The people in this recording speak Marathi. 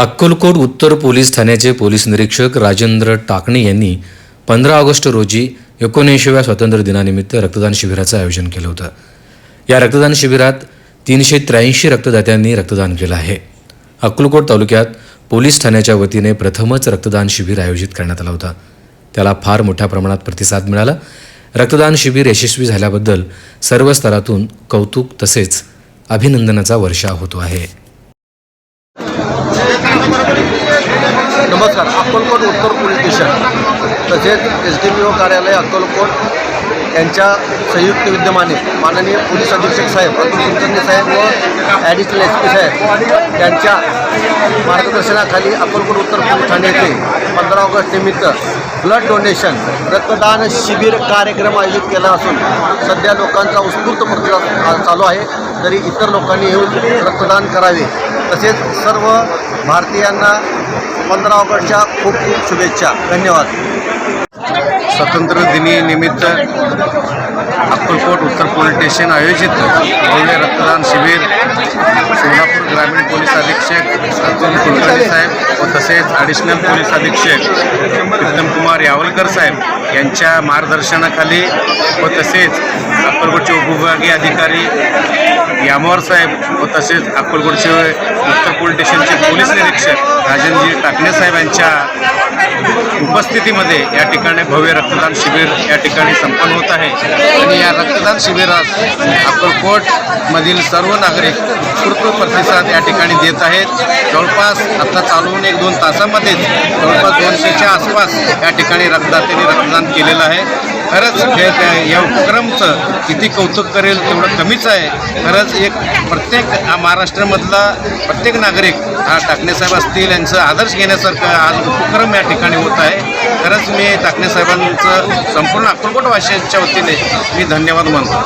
अक्कलकोट उत्तर पोलीस ठाण्याचे पोलीस निरीक्षक राजेंद्र टाकणे यांनी पंधरा ऑगस्ट रोजी एकोणऐंशीव्या स्वातंत्र्य दिनानिमित्त रक्तदान शिबिराचं आयोजन केलं होतं. या रक्तदान शिबिरात तीनशे त्र्याऐंशी रक्तदात्यांनी रक्तदान केलं आहे. अक्कलकोट तालुक्यात पोलीस ठाण्याच्या वतीने प्रथमच रक्तदान शिबिर आयोजित करण्यात आलं होतं. त्याला फार मोठ्या प्रमाणात प्रतिसाद मिळाला. रक्तदान शिबिर यशस्वी झाल्याबद्दल सर्व स्तरातून कौतुक तसेच अभिनंदनाचा वर्षा होतो आहे. नमस्कार अक्कलकोट उत्तर पोलीस स्टेशन तसेच एस डी पी ओ कार्यालय अक्कलकोट यांच्या संयुक्त विद्यमाने माननीय पोलीस अधीक्षक साहेब अतुल कुलकर्णी साहेब व ॲडिशनल एस पी साहेब यांच्या मार्गदर्शनाखाली अकोलकोट उत्तर पोलीस ठाणे येथे पंधरा ऑगस्ट निमित्त ब्लड डोनेशन रक्तदान शिबिर कार्यक्रम आयोजित केला असून सध्या लोकांचा उत्स्फूर्त प्रतिसाद चालू आहे. तरी इतर लोकांनी येऊन रक्तदान करावे. तसेच सर्व भारतीयांना पंधरा ऑगस्टच्या खूप खूप शुभेच्छा. धन्यवाद. स्वातंत्र्य दिनी निमित्त अक्कलकोट उत्तर पोलीस स्टेशन आयोजित भव्य रक्तदान शिबिर सोलापूर ग्रामीण पोलीस अधीक्षक अतुल कुलकर्णी साहेब व तसेच ॲडिशनल पोलीस अधीक्षक उत्तम कुमार यावलकर साहेब यांच्या मार्गदर्शनाखाली व तसेच अक्कलकोटचे उपविभागीय अधिकारी यामोर साहेब व तसेच अक्कलकोटचे उत्तर पोलीस स्टेशनचे पोलीस निरीक्षक राजनजी टाकणे साहेब यांच्या उपस्थितीमध्ये या ठिकाणी भव्य रक्तदान शिबिर या ठिकाणी संपन्न होत आहे. आणि या रक्तदान शिबिरात अक्कलकोटमधील सर्व नागरिक उत्स्फूर्त प्रतिसाद या ठिकाणी देत आहेत. जवळपास आता चालवून एक दोन तासामध्येच जवळपास दोनशेच्या आसपास या ठिकाणी रक्तदात्यांनी रक्तदान केलेलं आहे. खरंच खेळ काय- या उपक्रमचं किती कौतुक करेल तेवढं कमीच आहे. खरंच एक प्रत्येक हा महाराष्ट्रामधला प्रत्येक नागरिक हा टाकणेसाहेब असतील यांचं आदर्श घेण्यासारखं आज उपक्रम या ठिकाणी होत आहे. खरंच मी टाकणेसाहेबांचं संपूर्ण अक्कलकोट वाशियांच्या वतीने मी धन्यवाद मानतो.